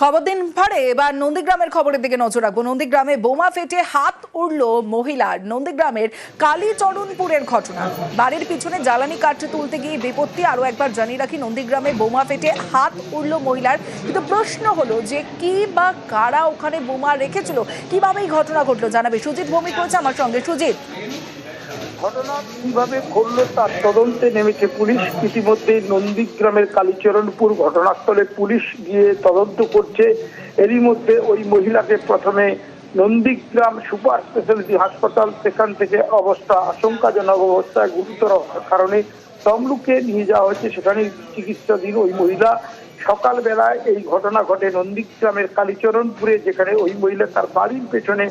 খবর দিন ভাড়ে এবার নন্দীগ্রামের খবরের দিকে নজর রাখব। নন্দীগ্রামে বোমা ফেটে হাত উড়ল মহিলার। নন্দীগ্রামের কালীচরণপুরের ঘটনা। বাড়ির পিছনে জ্বালানি কাঠ তুলতে গিয়ে বিপত্তি। আরও একবার জানিয়ে রাখি, নন্দীগ্রামে বোমা ফেটে হাত উড়ল মহিলার। কিন্তু প্রশ্ন হলো যে কি বা কারা ওখানে বোমা রেখেছিল? কীভাবে এই ঘটনা ঘটলো? জানাবে সুজিত ভৌমিক রয়েছে আমার সঙ্গে। সুজিত। ঘটনা কীভাবে তার তদন্তে নেমেছে পুলিশ। ইতিমধ্যে নন্দীগ্রামের কালীচরণপুর ঘটনাস্থলে পুলিশ গিয়ে তদন্ত করছে। এরই মধ্যে ওই মহিলাকে প্রথমে নন্দীগ্রাম সুপার স্পেশালিটি হাসপাতাল, সেখান থেকে অবস্থা আশঙ্কাজনক অবস্থায় গুরুতর কারণে তমলুকে নিয়ে যাওয়া হয়েছে। সেখানে চিকিৎসাধীন ওই মহিলা। সকালবেলায় এই ঘটনা ঘটে নন্দীগ্রামের কালীচরণপুরে, যেখানে ওই মহিলা তার বাড়ির পেছনে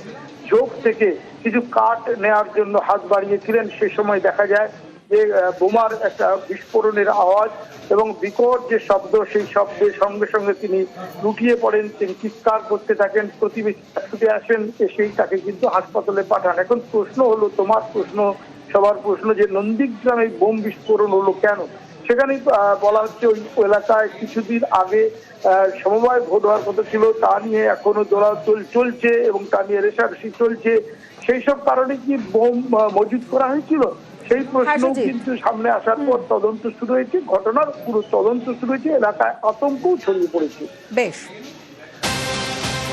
ঝোপ থেকে কিছু কাঠ নেওয়ার জন্য হাত বাড়িয়েছিলেন, সে সময় দেখা যায় যে বোমার একটা বিস্ফোরণের আওয়াজ এবং বিকট যে শব্দ, সেই শব্দের সঙ্গে সঙ্গে তিনি লুটিয়ে পড়েন, তিনি চিৎকার করতে থাকেন, প্রতিবেশী ছুটে আসেন, এসেই তাকে কিন্তু হাসপাতালে পাঠান। এখন প্রশ্ন হলো, তোমার প্রশ্ন, সবার প্রশ্ন যে, নন্দীগ্রামে বোম বিস্ফোরণ হলো কেন? সেখানে বলা হচ্ছে ওই এলাকায় কিছুদিন আগে সমবায় ভোট হওয়ার কথা ছিল। তা নিয়ে এখনও দোলাচল চলছে এবং তা নিয়ে রেশারেশি চলছে। সেই সব কারণে কি বোম মজুদ করা হয়েছিল? সেই প্রশ্ন কিন্তু সামনে আসার পর তদন্ত শুরু হয়েছে। ঘটনার পুরো তদন্ত শুরু হয়েছে। এলাকায় আতঙ্কও ছড়িয়ে পড়েছে। বেশ।